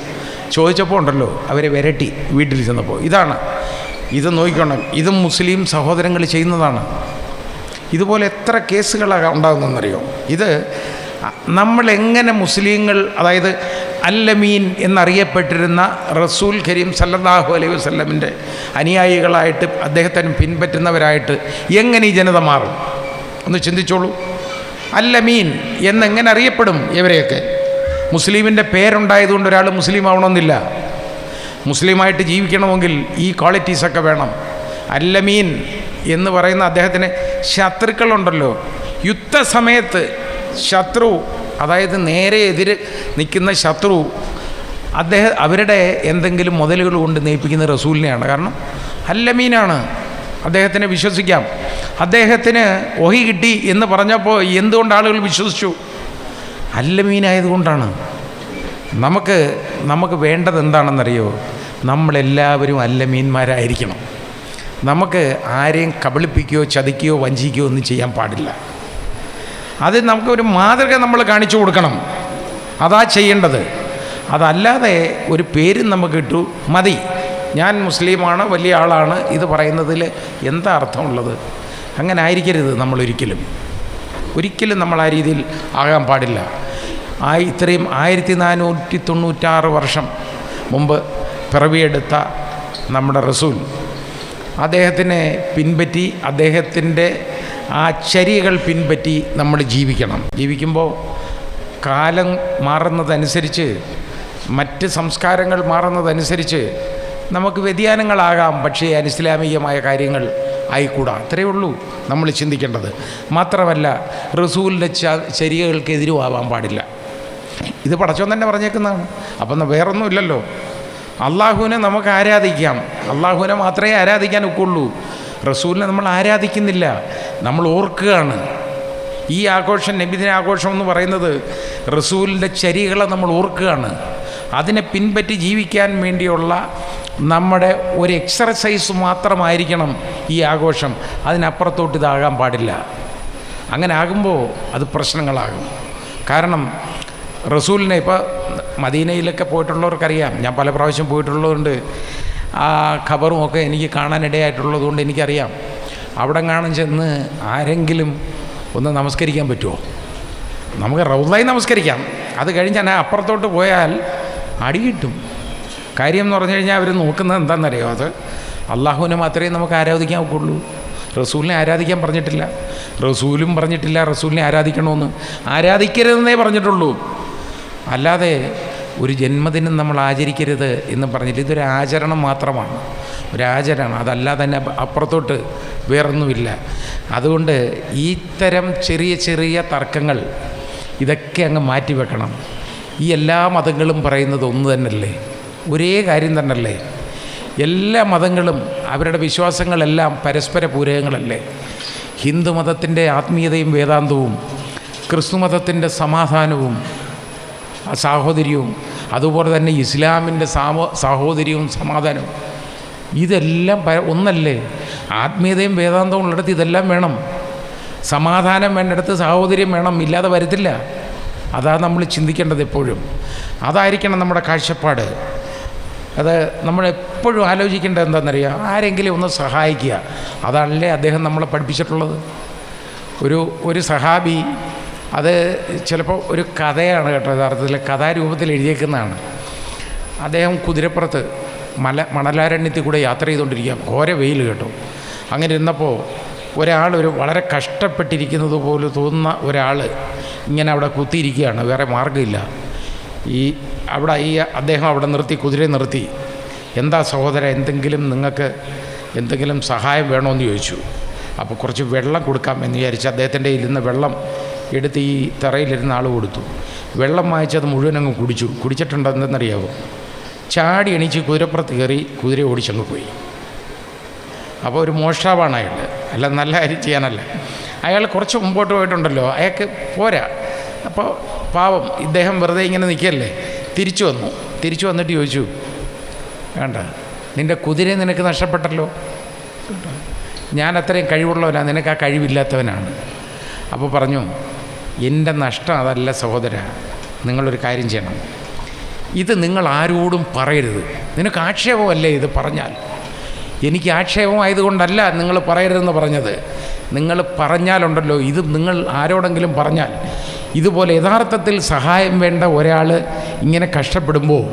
ചോദിച്ചപ്പോൾ ഉണ്ടല്ലോ അവരെ വിരട്ടി വീട്ടിൽ ചെന്നപ്പോൾ. ഇതാണ്. ഇത് നോക്കിക്കോണം. ഇതും മുസ്ലിം സഹോദരങ്ങൾ ചെയ്യുന്നതാണ്. ഇതുപോലെ എത്ര കേസുകളാണ് ഉണ്ടാകുന്നതെന്നറിയോ? ഇത് നമ്മളെങ്ങനെ മുസ്ലിങ്ങൾ അതായത് അല്ലമീൻ എന്നറിയപ്പെട്ടിരുന്ന റസൂൽ കരീം സല്ലല്ലാഹു അലൈഹി വസ്ലമിന്റെ അനുയായികളായിട്ട് അദ്ദേഹത്തിന് പിൻപറ്റുന്നവരായിട്ട് എങ്ങനെ ഈ ജനത മാറും? ഒന്ന് ചിന്തിച്ചോളൂ. അല്ലമീൻ എന്നെങ്ങനെ അറിയപ്പെടും ഇവരെയൊക്കെ? മുസ്ലിമിന്റെ പേരുണ്ടായതുകൊണ്ട് ഒരാൾ മുസ്ലിം ആവണമെന്നില്ല. മുസ്ലിമായിട്ട് ജീവിക്കണമെങ്കിൽ ഈ ക്വാളിറ്റീസൊക്കെ വേണം. അല്ലമീൻ എന്ന് പറയുന്ന അദ്ദേഹത്തിന് ശത്രുക്കളുണ്ടല്ലോ. യുദ്ധസമയത്ത് ശത്രു അതായത് നേരെ എതിര് നിൽക്കുന്ന ശത്രു അദ്ദേഹം അവരുടെ എന്തെങ്കിലും മുതലുകൾ കൊണ്ട് നയിപ്പിക്കുന്ന റസൂലിനെയാണ്. കാരണം അല്ലമീനാണ് അദ്ദേഹത്തിനെ വിശ്വസിക്കാം. അദ്ദേഹത്തിന് ഒഹി കിട്ടി എന്ന് പറഞ്ഞപ്പോൾ എന്തുകൊണ്ട് ആളുകൾ വിശ്വസിച്ചു? അല്ലമീനായതുകൊണ്ടാണ്. നമുക്ക് നമുക്ക് വേണ്ടത് എന്താണെന്നറിയോ? നമ്മളെല്ലാവരും അല്ലമീന്മാരായിരിക്കണം. നമുക്ക് ആരെയും കബളിപ്പിക്കുകയോ ചതിക്കുകയോ വഞ്ചിക്കുകയോ ഒന്നും ചെയ്യാൻ പാടില്ല. അത് നമുക്കൊരു മാതൃക നമ്മൾ കാണിച്ചു കൊടുക്കണം. അതാ ചെയ്യേണ്ടത്. അതല്ലാതെ ഒരു പേരും നമുക്ക് കിട്ടൂ മതി. ഞാൻ മുസ്ലിമാണ് വലിയ ആളാണ് ഇത് പറയുന്നതിൽ എന്താ അർത്ഥമുള്ളത്? അങ്ങനെ ആയിരിക്കരുത് നമ്മളൊരിക്കലും. ഒരിക്കലും നമ്മൾ ആ രീതിയിൽ ആകാൻ പാടില്ല. ആ ഇത്രയും ആയിരത്തി നാനൂറ്റി തൊണ്ണൂറ്റാറ് വർഷം മുമ്പ് പിറവിയെടുത്ത നമ്മുടെ റസൂൽ അദ്ദേഹത്തിനെ പിൻപറ്റി അദ്ദേഹത്തിന്റെ ആ ചര്യകൾ പിൻപറ്റി നമ്മൾ ജീവിക്കണം. ജീവിക്കുമ്പോൾ കാലം മാറുന്നതനുസരിച്ച് മറ്റ് സംസ്കാരങ്ങൾ മാറുന്നതനുസരിച്ച് നമുക്ക് വ്യതിയാനങ്ങളാകാം പക്ഷേ അനിസ്ലാമികമായ കാര്യങ്ങൾ ആയിക്കൂടാ. അത്രയേ ഉള്ളൂ നമ്മൾ ചിന്തിക്കേണ്ടത്. മാത്രമല്ല റസൂലിന്റെ ച ചര്യകൾക്കെതിരും ആവാൻ പാടില്ല. ഇത് പടച്ചോൻ തന്നെ പറഞ്ഞേക്കുന്നതാണ്. അപ്പം വേറൊന്നും ഇല്ലല്ലോ അള്ളാഹുവിനെ നമുക്ക് ആരാധിക്കാം. അള്ളാഹുവിനെ മാത്രമേ ആരാധിക്കാൻ ഒക്കുള്ളൂ. റസൂലിനെ നമ്മൾ ആരാധിക്കുന്നില്ല. നമ്മൾ ഓർക്കുകയാണ്. ഈ ആഘോഷം നബിദിന ആഘോഷം എന്ന് പറയുന്നത് റസൂലിന്റെ ചരികളെ നമ്മൾ ഓർക്കുകയാണ്. അതിനെ പിൻപറ്റി ജീവിക്കാൻ വേണ്ടിയുള്ള നമ്മുടെ ഒരു എക്സർസൈസ് മാത്രമായിരിക്കണം ഈ ആഘോഷം. അതിനപ്പുറത്തോട്ട് ഇതാകാൻ പാടില്ല. അങ്ങനെ ആകുമ്പോൾ അത് പ്രശ്നങ്ങളാകും. കാരണം റസൂലിനെ ഇപ്പോൾ മദീനയിലൊക്കെ പോയിട്ടുള്ളവർക്കറിയാം. ഞാൻ പല പ്രാവശ്യം പോയിട്ടുള്ളതുകൊണ്ട് ആ ഖബറും ഒക്കെ എനിക്ക് കാണാനിടയായിട്ടുള്ളതുകൊണ്ട് എനിക്കറിയാം. അവിടെ കാണും ചെന്ന് ആരെങ്കിലും ഒന്ന് നമസ്കരിക്കാൻ പറ്റുമോ നമുക്ക് റൗദായി നമസ്കരിക്കാം. അത് കഴിഞ്ഞ് ഞാൻ അപ്പുറത്തോട്ട് പോയാൽ അടി കിട്ടും. കാര്യം എന്ന് പറഞ്ഞു കഴിഞ്ഞാൽ അവർ നോക്കുന്നത് എന്താണെന്നറിയോ? അത് അള്ളാഹുവിനെ മാത്രമേ നമുക്ക് ആരാധിക്കാൻ ഒക്കുള്ളൂ റസൂലിനെ ആരാധിക്കാൻ പറഞ്ഞിട്ടില്ല. റസൂലും പറഞ്ഞിട്ടില്ല റസൂലിനെ ആരാധിക്കണമെന്ന്. ആരാധിക്കരുതെന്നേ പറഞ്ഞിട്ടുള്ളൂ. അല്ലാതെ ഒരു ജന്മദിനം നമ്മൾ ആചരിക്കരുത് എന്ന് പറഞ്ഞില്ല. ഇതൊരു ആചരണം മാത്രമാണ്. ഒരു ആചരണം. അതല്ലാതെ തന്നെ അപ്പുറത്തോട്ട് വേറൊന്നുമില്ല. അതുകൊണ്ട് ഇത്തരം ചെറിയ ചെറിയ തർക്കങ്ങൾ ഇതൊക്കെ അങ്ങ് മാറ്റി വെക്കണം. ഈ എല്ലാ മതങ്ങളും പറയുന്നത് ഒന്ന് തന്നെയല്ലേ? ഒരേ കാര്യം തന്നെയല്ലേ? എല്ലാ മതങ്ങളും അവരുടെ വിശ്വാസങ്ങളെല്ലാം പരസ്പര പൂരകങ്ങളല്ലേ? ഹിന്ദു മതത്തിന്റെ ആത്മീയതയും വേദാന്തവും ക്രിസ്തു മതത്തിന്റെ സമാധാനവും സാഹോദര്യവും അതുപോലെ തന്നെ ഇസ്ലാമിന്റെ സാമോ സാഹോദര്യവും സമാധാനവും. ഇതെല്ലാം ഒന്നല്ലേ? ആത്മീയതയും വേദാന്തവും ഉള്ളിടത്ത് ഇതെല്ലാം വേണം. സമാധാനം വേണ്ടിടത്ത് സാഹോദര്യം വേണം ഇല്ലാതെ വരത്തില്ല. അതാ നമ്മൾ ചിന്തിക്കേണ്ടത് എപ്പോഴും. അതായിരിക്കണം നമ്മുടെ കാഴ്ചപ്പാട്. അത് നമ്മൾ എപ്പോഴും ആലോചിക്കേണ്ടത് എന്താണെന്നറിയാം? ആരെങ്കിലും ഒന്ന് സഹായിക്കുക. അതാണല്ലേ അദ്ദേഹം നമ്മളെ പഠിപ്പിച്ചിട്ടുള്ളത്. ഒരു ഒരു സഹാബി അത് ചിലപ്പോൾ ഒരു കഥയാണ് കേട്ടോ യഥാർത്ഥത്തിൽ കഥാരൂപത്തിൽ എഴുതിയേക്കുന്നതാണ്. അദ്ദേഹം കുതിരപ്പുറത്ത് മല മണലാരണ്യത്തിൽ കൂടെ യാത്ര ചെയ്തുകൊണ്ടിരിക്കുക. ഘോര വെയിൽ കേട്ടോ. അങ്ങനെ ഇരുന്നപ്പോൾ ഒരാൾ ഒരു വളരെ കഷ്ടപ്പെട്ടിരിക്കുന്നത് പോലെ തോന്നുന്ന ഒരാൾ ഇങ്ങനെ അവിടെ കുത്തിയിരിക്കുകയാണ്. വേറെ മാർഗമില്ല. ഈ അവിടെ ഈ അദ്ദേഹം അവിടെ നിർത്തി കുതിരയെ നിർത്തി. എന്താ സഹോദര എന്തെങ്കിലും നിങ്ങൾക്ക് എന്തെങ്കിലും സഹായം വേണമെന്ന് ചോദിച്ചു. അപ്പോൾ കുറച്ച് വെള്ളം കൊടുക്കാം എന്ന് വിചാരിച്ച് അദ്ദേഹത്തിന്റെ ഇരുന്ന് വെള്ളം എടുത്ത് ഈ തറയിലിരുന്ന ആൾ കൊടുത്തു. വെള്ളം വായിച്ചത് മുഴുവൻ അങ്ങ് കുടിച്ചു. കുടിച്ചിട്ടുണ്ട് എന്തെന്നറിയാവോ ചാടി എണീച്ച് കുതിരപ്പുറത്ത് കയറി കുതിര ഓടിച്ചങ്ങ് പോയി. അപ്പോൾ ഒരു മോഷ്ടാവാണ് അയാൾ അല്ല നല്ല കാര്യം ചെയ്യാനല്ല. അയാൾ കുറച്ച് മുമ്പോട്ട് പോയിട്ടുണ്ടല്ലോ. അയാൾക്ക് പോരാ. അപ്പോൾ പാവം ഇദ്ദേഹം വെറുതെ ഇങ്ങനെ നിൽക്കല്ലേ? തിരിച്ചു വന്നു. തിരിച്ചു വന്നിട്ട് ചോദിച്ചു വേണ്ട നിന്റെ കുതിര നിനക്ക് നഷ്ടപ്പെട്ടല്ലോ. ഞാൻ അത്രയും കഴിവുള്ളവനാണ് നിനക്ക് ആ കഴിവില്ലാത്തവനാണ്. അപ്പോൾ പറഞ്ഞു എന്റെ നഷ്ടം അതല്ല സഹോദര നിങ്ങളൊരു കാര്യം ചെയ്യണം. ഇത് നിങ്ങൾ ആരോടും പറയരുത്. നിനക്ക് ആക്ഷേപമല്ലേ ഇത് പറഞ്ഞാൽ? എനിക്ക് ആക്ഷേപമായതുകൊണ്ടല്ല നിങ്ങൾ പറയരുതെന്ന് പറഞ്ഞത്. നിങ്ങൾ പറഞ്ഞാലുണ്ടല്ലോ ഇത് നിങ്ങൾ ആരോടെങ്കിലും പറഞ്ഞാൽ. ഇതുപോലെ യഥാർത്ഥത്തിൽ സഹായം വേണ്ട ഒരാൾ ഇങ്ങനെ കഷ്ടപ്പെടുമ്പോൾ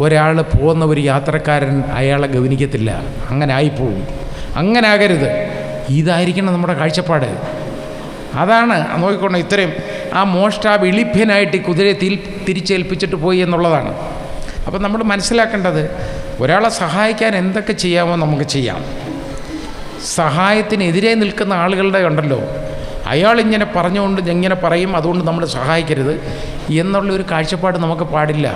ഒരാൾ പോകുന്ന ഒരു യാത്രക്കാരൻ അയാളെ ഗവനിക്കത്തില്ല. അങ്ങനെ ആയിപ്പോവും. അങ്ങനെ ആകരുത്. ഇതായിരിക്കണം നമ്മുടെ കാഴ്ചപ്പാട്. അതാണ് നോക്കിക്കൊണ്ട് ഇത്രയും ആ മോഷ്ടാ വിളിഭ്യനായിട്ട് ഈ കുതിരയെ തിരി തിരിച്ചേൽപ്പിച്ചിട്ട് പോയി എന്നുള്ളതാണ്. അപ്പം നമ്മൾ മനസ്സിലാക്കേണ്ടത് ഒരാളെ സഹായിക്കാൻ എന്തൊക്കെ ചെയ്യാമോ നമുക്ക് ചെയ്യാം. സഹായത്തിനെതിരെ നിൽക്കുന്ന ആളുകളുടെ ഉണ്ടല്ലോ. അയാളിങ്ങനെ പറഞ്ഞുകൊണ്ട് ഇങ്ങനെ പറയും അതുകൊണ്ട് നമ്മൾ സഹായിക്കരുത് എന്നുള്ളൊരു കാഴ്ചപ്പാട് നമുക്ക് പാടില്ല.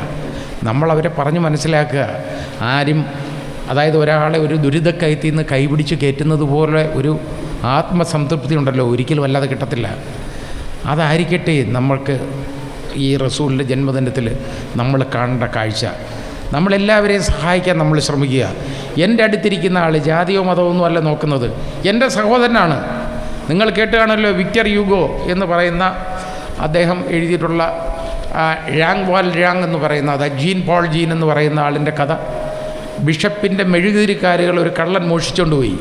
നമ്മളവരെ പറഞ്ഞ് മനസ്സിലാക്കുക. ആരും അതായത് ഒരാളെ ഒരു ദുരിതക്കയത്തിൽ നിന്ന് കൈപിടിച്ച് കയറ്റുന്നത് പോലെ ഒരു ആത്മസംതൃപ്തി ഉണ്ടല്ലോ ഒരിക്കലും അല്ലാതെ കിട്ടത്തില്ല. അതായിരിക്കട്ടെ നമ്മൾക്ക് ഈ റസൂലിന്റെ ജന്മദിനത്തിൽ നമ്മൾ കാണേണ്ട കാഴ്ച. നമ്മളെല്ലാവരെയും സഹായിക്കാൻ നമ്മൾ ശ്രമിക്കുക. എന്റെ അടുത്തിരിക്കുന്ന ആൾ ജാതിയോ മതമോ ഒന്നും അല്ല നോക്കുന്നത്. എന്റെ സഹോദരനാണ്. നിങ്ങൾ കേട്ടുകാണല്ലോ വിക്ടർ യുഗോ എന്ന് പറയുന്ന അദ്ദേഹം എഴുതിയിട്ടുള്ള ഴാങ് വാൽ ഴാങ് എന്ന് പറയുന്ന അത് ജീൻ പോൾ ജീൻ എന്ന് പറയുന്ന ആളിന്റെ കഥ. ബിഷപ്പിന്റെ മെഴുകുതിരിക്കാരുകൾ ഒരു കള്ളൻ മോഷിച്ചുകൊണ്ട് പോയി.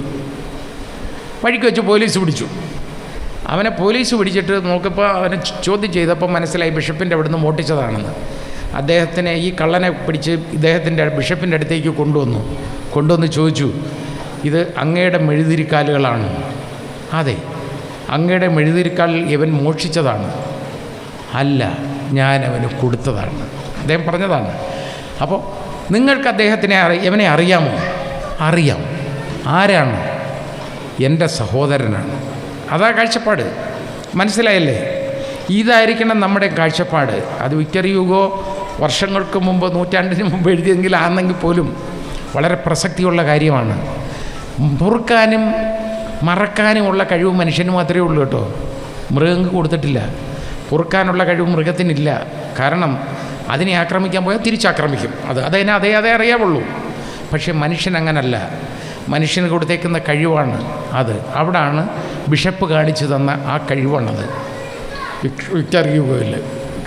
വഴിക്ക് വെച്ച് പോലീസ് പിടിച്ചു. അവനെ പോലീസ് പിടിച്ചിട്ട് നോക്കിയപ്പോൾ അവനെ ചോദ്യം ചെയ്തപ്പോൾ മനസ്സിലായി ബിഷപ്പിന്റെ അവിടുന്ന് മോട്ടിച്ചതാണെന്ന് അദ്ദേഹത്തിനെ ഈ കള്ളനെ പിടിച്ച് ഇദ്ദേഹത്തിന്റെ ബിഷപ്പിന്റെ അടുത്തേക്ക് കൊണ്ടുവന്നു. കൊണ്ടുവന്ന് ചോദിച്ചു ഇത് അങ്ങയുടെ മെഴുതിരിക്കാലുകളാണ്. അതെ അങ്ങയുടെ മെഴുതിരിക്കാൽ ഇവൻ മോഷിച്ചതാണ് അല്ല ഞാൻ അവന് കൊടുത്തതാണ്. അദ്ദേഹം പറഞ്ഞതാണ്. അപ്പോൾ നിങ്ങൾക്ക് അദ്ദേഹത്തിനെ അറി ഇവനെ അറിയാമോ? അറിയാം. ആരാണ്? എന്റെ സഹോദരനാണ്. അതാ കാഴ്ചപ്പാട്. മനസ്സിലായല്ലേ? ഇതായിരിക്കണം നമ്മുടെ കാഴ്ചപ്പാട്. അത് വിക്ടർ യുഗോ വർഷങ്ങൾക്ക് മുമ്പ് നൂറ്റാണ്ടിന് മുമ്പ് എഴുതിയെങ്കിൽ ആണെങ്കിൽ പോലും വളരെ പ്രസക്തിയുള്ള കാര്യമാണ്. പൊറുക്കാനും മറക്കാനുമുള്ള കഴിവ് മനുഷ്യന് മാത്രമേ ഉള്ളൂ കേട്ടോ. മൃഗങ്ങൾക്ക് കൊടുത്തിട്ടില്ല. പൊറുക്കാനുള്ള കഴിവ് മൃഗത്തിനില്ല. കാരണം അതിനെ ആക്രമിക്കാൻ പോയാൽ തിരിച്ചാക്രമിക്കും. അത് അതതിനെ അതേ അതേ അറിയാവുള്ളൂ. പക്ഷേ മനുഷ്യൻ അങ്ങനല്ല. മനുഷ്യന് കൊടുത്തേക്കുന്ന കഴിവാണ് അത്. അവിടാണ് ബിഷപ്പ് കാണിച്ചു തന്ന ആ കഴിവാണത്. വിക്- വിക്ടർ യുഗയിൽ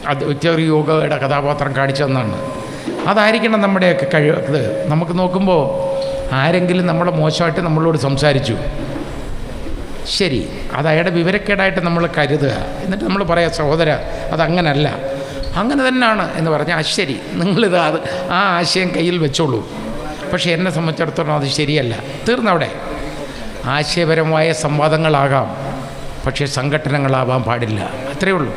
അത് വിക്ടർ യുഗയുടെ കഥാപാത്രം കാണിച്ചു തന്നാണ് അതായിരിക്കണം നമ്മുടെയൊക്കെ കഴിവ്. ഇത് നമുക്ക് നോക്കുമ്പോൾ ആരെങ്കിലും നമ്മളെ മോശമായിട്ട് നമ്മളോട് സംസാരിച്ചു. ശരി അത് അയാളുടെ വിവരക്കേടായിട്ട് നമ്മൾ കരുതുക. എന്നിട്ട് നമ്മൾ പറയാം സഹോദര അതങ്ങനല്ല അങ്ങനെ തന്നെയാണ് എന്ന് പറഞ്ഞാൽ ശരി നിങ്ങളിത് അത് ആ ആശയം കയ്യിൽ വെച്ചോളൂ. പക്ഷേ എന്നെ സംബന്ധിച്ചിടത്തോളം അത് ശരിയല്ല. തീർന്നവിടെ. ആശയപരമായ സംവാദങ്ങളാകാം. പക്ഷേ സംഘടനകളാവാൻ പാടില്ല. അത്രയേ ഉള്ളൂ.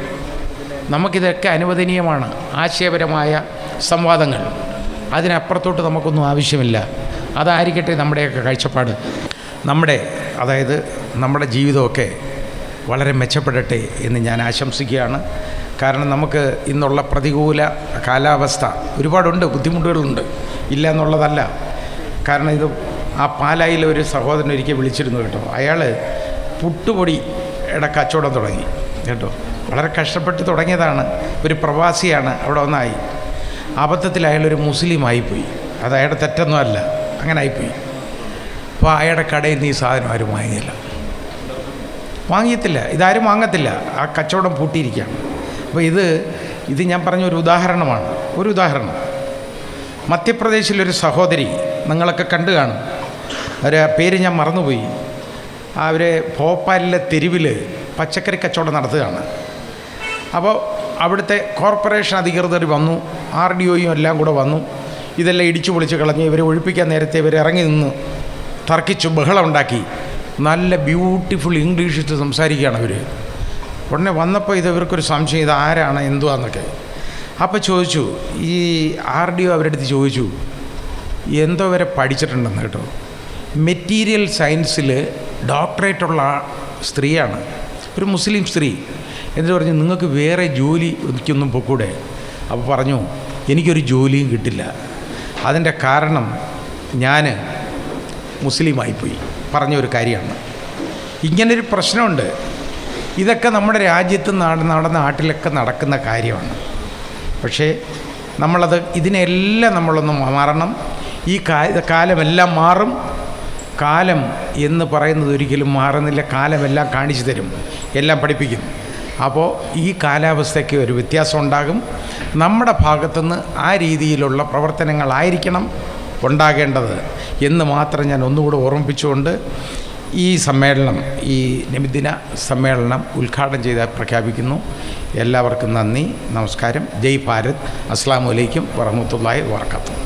നമുക്കിതൊക്കെ അനുവദനീയമാണ്. ആശയപരമായ സംവാദങ്ങൾ. അതിനപ്പുറത്തോട്ട് നമുക്കൊന്നും ആവശ്യമില്ല. അതായിരിക്കട്ടെ നമ്മുടെയൊക്കെ കാഴ്ചപ്പാട്. നമ്മുടെ അതായത് നമ്മുടെ ജീവിതമൊക്കെ വളരെ മെച്ചപ്പെടട്ടെ എന്ന് ഞാൻ ആശംസിക്കുകയാണ്. കാരണം നമുക്ക് ഇന്നുള്ള പ്രതികൂല കാലാവസ്ഥ ഒരുപാടുണ്ട് ബുദ്ധിമുട്ടുകളുണ്ട്. ഇല്ല എന്നുള്ളതല്ല. കാരണം ഇത് ആ പാലായിലെ ഒരു സഹോദരൻ ഒരിക്കൽ വിളിച്ചിരുന്നു കേട്ടോ. അയാൾ ഇട കച്ചവടം തുടങ്ങി കേട്ടോ. വളരെ കഷ്ടപ്പെട്ട് തുടങ്ങിയതാണ്. ഒരു പ്രവാസിയാണ് അവിടെ ഒന്നായി. അബദ്ധത്തിൽ അയാളൊരു മുസ്ലിം ആയിപ്പോയി. അത് അയാളുടെ തെറ്റൊന്നും അല്ല. അങ്ങനെ ആയിപ്പോയി. അപ്പോൾ അയാളുടെ കടയിൽ നിന്ന് ഈ സാധനം ആരും വാങ്ങിയില്ല. വാങ്ങിയത്തില്ല ഇതാരും വാങ്ങത്തില്ല. ആ കച്ചവടം പൂട്ടിയിരിക്കുകയാണ്. അപ്പോൾ ഇത് ഇത് ഞാൻ പറഞ്ഞ ഒരു ഉദാഹരണമാണ്. ഒരു ഉദാഹരണം. മധ്യപ്രദേശിലൊരു സഹോദരി നിങ്ങളൊക്കെ കണ്ടു കാണും. ഒരു പേര് ഞാൻ മറന്നുപോയി. അവർ ഭോപ്പാലിലെ തെരുവിൽ പച്ചക്കറി കച്ചവടം നടത്തുകയാണ്. അപ്പോൾ അവിടുത്തെ കോർപ്പറേഷൻ അധികൃതർ വന്നു. ആർ ഡി ഒയും എല്ലാം കൂടെ വന്നു. ഇതെല്ലാം ഇടിച്ചു പൊളിച്ച് കളഞ്ഞ് ഇവരെ ഒഴിപ്പിക്കാൻ നേരത്തെ ഇവർ ഇറങ്ങി നിന്ന് തർക്കിച്ചു ബഹളം ഉണ്ടാക്കി നല്ല ബ്യൂട്ടിഫുൾ ഇംഗ്ലീഷിൽ സംസാരിക്കുകയാണ് അവർ ഉടനെ വന്നപ്പോൾ ഇത് ഇവർക്കൊരു സംശയം ഇത് ആരാണ്? എന്തുവാന്നൊക്കെ? അപ്പോൾ ചോദിച്ചു ഈ ആർ ഡി ഒ അവരുടെ ചോദിച്ചു എന്തോ വരെ പഠിച്ചിട്ടുണ്ടെന്ന് കേട്ടോ. മെറ്റീരിയൽ സയൻസിൽ ഡോക്ടറേറ്റ് ഉള്ള സ്ത്രീയാണ് ഒരു മുസ്ലിം സ്ത്രീ. എന്നിട്ട് പറഞ്ഞു നിങ്ങൾക്ക് വേറെ ജോലി എനിക്കൊന്നും പൊക്കൂടെ. അപ്പോൾ പറഞ്ഞു എനിക്കൊരു ജോലിയും കിട്ടില്ല. അതിന്റെ കാരണം ഞാൻ മുസ്ലിമായിപ്പോയി പറഞ്ഞ ഒരു കാര്യമാണ്. ഇങ്ങനൊരു പ്രശ്നമുണ്ട്. ഇതൊക്കെ നമ്മുടെ രാജ്യത്ത് നമ്മുടെ നാട്ടിലൊക്കെ നടക്കുന്ന കാര്യമാണ്. പക്ഷേ നമ്മളത് ഇതിനെല്ലാം നമ്മളൊന്ന് മാറണം. ഈ കാലമെല്ലാം മാറും. കാലം എന്ന് പറയുന്നത് ഒരിക്കലും മാറുന്നില്ല. കാലമെല്ലാം കാണിച്ചു തരും. എല്ലാം പഠിപ്പിക്കും. അപ്പോൾ ഈ കാലാവസ്ഥയ്ക്ക് ഒരു വ്യത്യാസം ഉണ്ടാകും. നമ്മുടെ ഭാഗത്തുനിന്ന് ആ രീതിയിലുള്ള പ്രവർത്തനങ്ങളായിരിക്കണം ഉണ്ടാകേണ്ടത് എന്ന് മാത്രം ഞാൻ ഒന്നുകൂടെ ഓർമ്മിപ്പിച്ചുകൊണ്ട് ഈ സമ്മേളനം ഈ നബിദിന സമ്മേളനം ഉദ്ഘാടനം ചെയ്ത് പ്രഖ്യാപിക്കുന്നു. എല്ലാവർക്കും നന്ദി നമസ്കാരം. ജയ് ഭാരത്. അസ്സാം വലൈക്കും വറഹമത്തല്ലാഹി വർക്കാത്തു